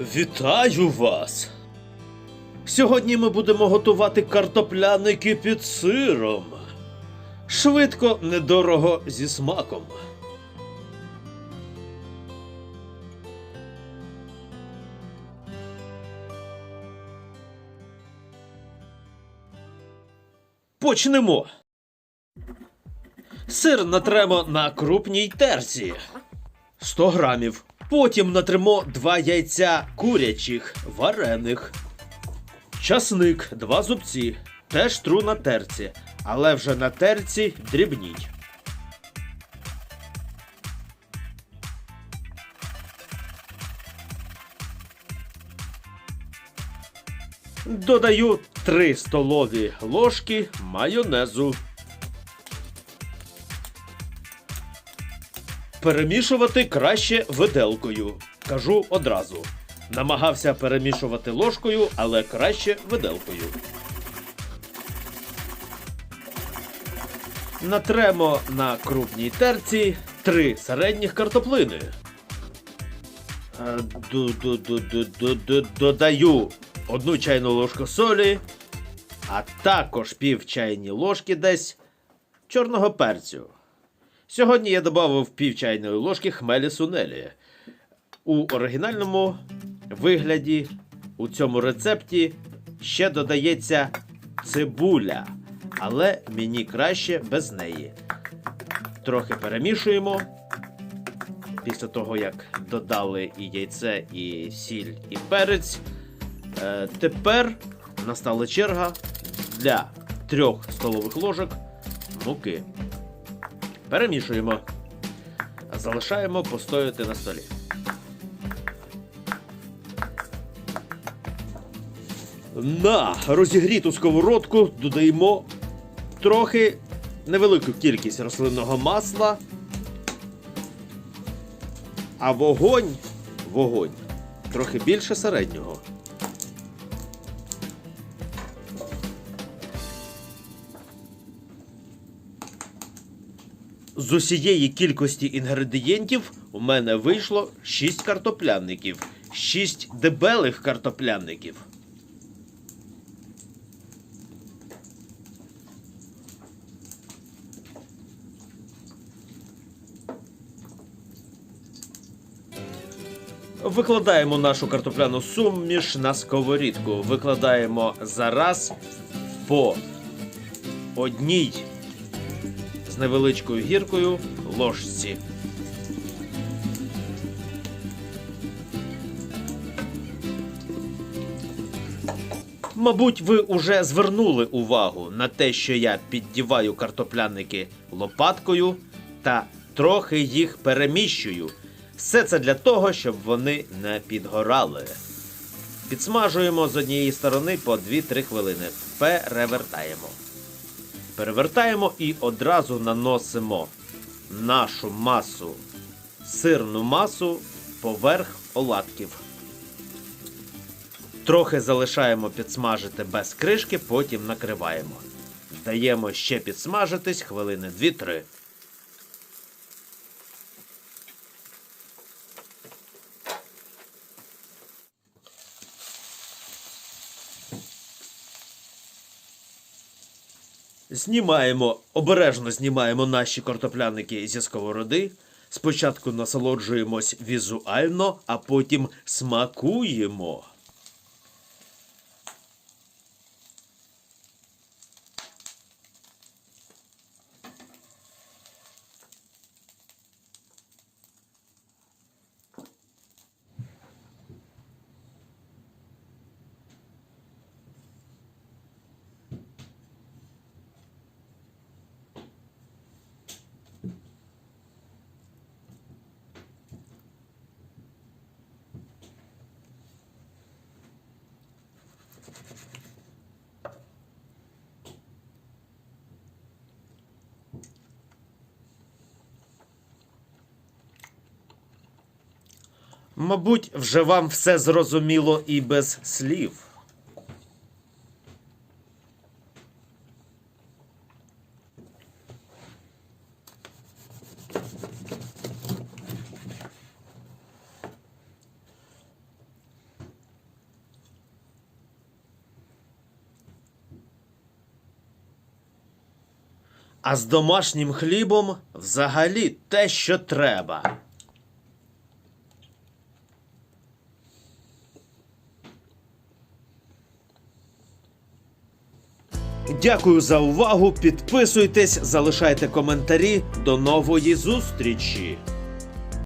Вітаю вас! Сьогодні ми будемо готувати картопляники під сиром. Швидко, недорого зі смаком. Почнемо. Сир натремо на крупній терці. 100 грамів. Потім натримо 2 яйця курячих, варених. Часник, 2 зубці. Теж тру на терці, але вже на терці дрібніть. Додаю 3 столові ложки майонезу. Перемішувати краще виделкою. Кажу одразу. Намагався перемішувати ложкою, але краще виделкою. Натремо на крупній терці три середніх картоплини. Е, Додаю одну чайну ложку солі, а також пів чайні ложки десь чорного перцю. Сьогодні я додав пів чайної ложки хмелі сунелі. У оригінальному вигляді у цьому рецепті ще додається цибуля, але мені краще без неї. Трохи перемішуємо. Після того, як додали і яйце, і сіль, і перець. Е, тепер настала черга для трьох столових ложок муки. Перемішуємо. Залишаємо постояти на столі. На розігріту сковородку додаємо трохи невелику кількість рослинного масла. А вогонь, вогонь трохи більше середнього. З усієї кількості інгредієнтів у мене вийшло 6 картоплянників, 6 дебелих картоплянників. Викладаємо нашу картопляну суміш на сковорідку. Викладаємо зараз по одній невеличкою гіркою ложці. Мабуть, ви уже звернули увагу на те, що я піддіваю картопляники лопаткою та трохи їх переміщую. Все це для того, щоб вони не підгорали. Підсмажуємо з однієї сторони по 2-3 хвилини. Перевертаємо. Перевертаємо і одразу наносимо нашу масу, сирну масу поверх оладків. Трохи залишаємо підсмажити без кришки, потім накриваємо. Даємо ще підсмажитись хвилини 2-3. Знімаємо, обережно знімаємо наші картопляники зі сковороди. Спочатку насолоджуємось візуально, а потім смакуємо. Мабуть, вже вам все зрозуміло і без слів. А з домашнім хлібом взагалі те, що треба. Дякую за увагу. Підписуйтесь, залишайте коментарі. До нової зустрічі!